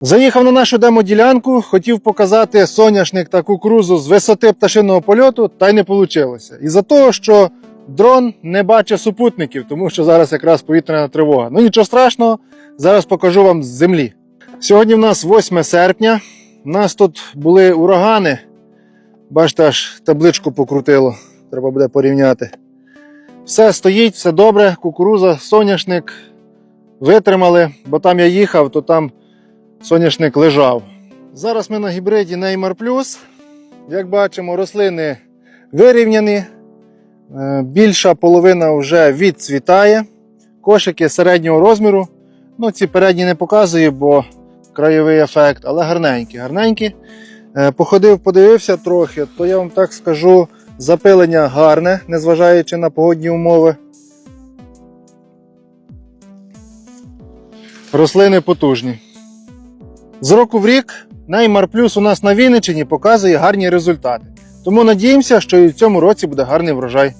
Заїхав на нашу демоділянку, хотів показати соняшник та кукурузу з висоти пташиного польоту, та й не вийшло. Із-за того, що дрон не бачить супутників, тому що зараз якраз повітряна тривога. Ну нічого страшного, зараз покажу вам з землі. Сьогодні в нас 8 серпня. У нас тут були урагани. Бачите, аж табличку покрутило. Треба буде порівняти. Все стоїть, все добре. Кукуруза, соняшник витримали, бо там я їхав, то там соняшник лежав. Зараз ми на гібриді Neymar Plus. Як бачимо, рослини вирівняні. Е, Більша половина вже відцвітає. Кошики середнього розміру. Ну, ці передні не показую, бо краєвий ефект, але гарненькі. гарненькі. Е, Походив, подивився трохи, то я вам так скажу, запилення гарне, незважаючи на погодні умови. Рослини потужні. З року в рік Неймар Плюс у нас на Вінниччині показує гарні результати. Тому надіємося, що і в цьому році буде гарний врожай.